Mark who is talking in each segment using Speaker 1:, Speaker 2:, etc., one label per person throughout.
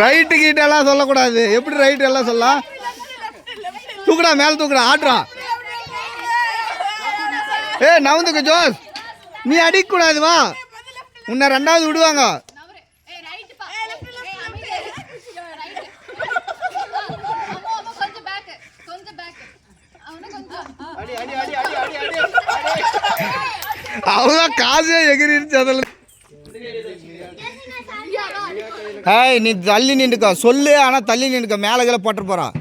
Speaker 1: Right கிட்ட எல்லாம் சொல்லக்கூடாது. எப்படி ரைட்டு எல்லாம் சொல்லலாம் தூக்குடா மேலே தூக்குடா ஆட்ரா ஏ நவுந்துக்கு ஜோஸ். நீ அடிக்கக்கூடாது வா. உன்னை ரெண்டாவது விடுவாங்க. அவ்வளோ காசே எகிரிச்சு அதில் ஏய் நீ தள்ளி நின்றுக்கோ. சொல்லு ஆனால் தள்ளி நின்றுக்கோ. மேலே கீழே போட்டு போகிறான்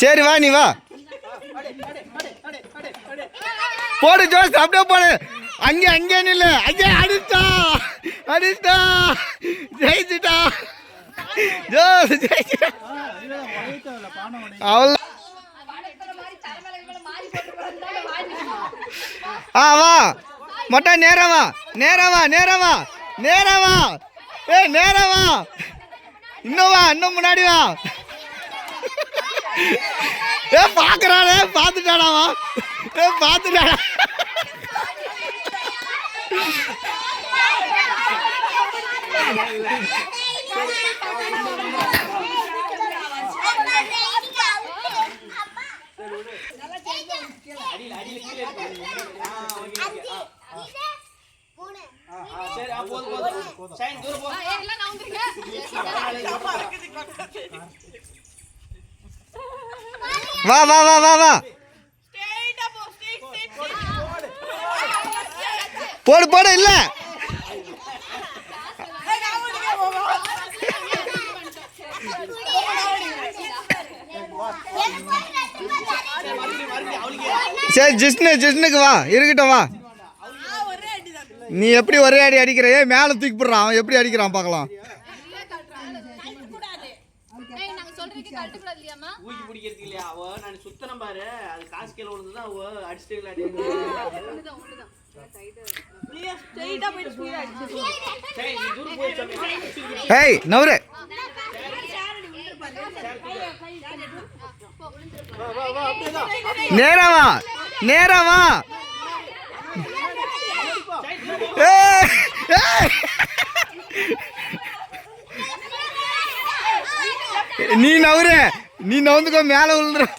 Speaker 1: சரி வா நீ வா. போடு ஜோஸ் அப்படியே போடு. அங்கே அங்கே நில்லு. அங்கே அடிச்சா அடிச்சா ஜெயிச்சிட்டா. ஜோஸ் அவ்வளோ. ஆ வா. மொட்டை நேரா வா. நேரா வா நேரா வா. நேரா வா. ஏ நேரா வா. இன்னும் வா இன்னும் முன்னாடி வா. ஏ பாக்குறானே பார்த்துட்டாடா வா. ஏ பார்த்துட்டாடா
Speaker 2: ஆ, ஏய், எல்லாம்
Speaker 1: வா வா வா வா வா. போடு போடு இல்ல. சரி ஜிஷ்ணு ஜிஷ்ணுக்கு வா இருக்கட்டும் வா. நீ எப்படி ஒரே அடி அடிக்கிற? ஏய் மேலே தூக்கி போடுறான். அவன் எப்படி அடிக்கிறான் பார்க்கலாம்.
Speaker 2: ஏய், நாங்க
Speaker 1: நேரா வா நேரா வா. நீ நவரு நீ நவுந்துக்கோ மேல விழுந்துரும்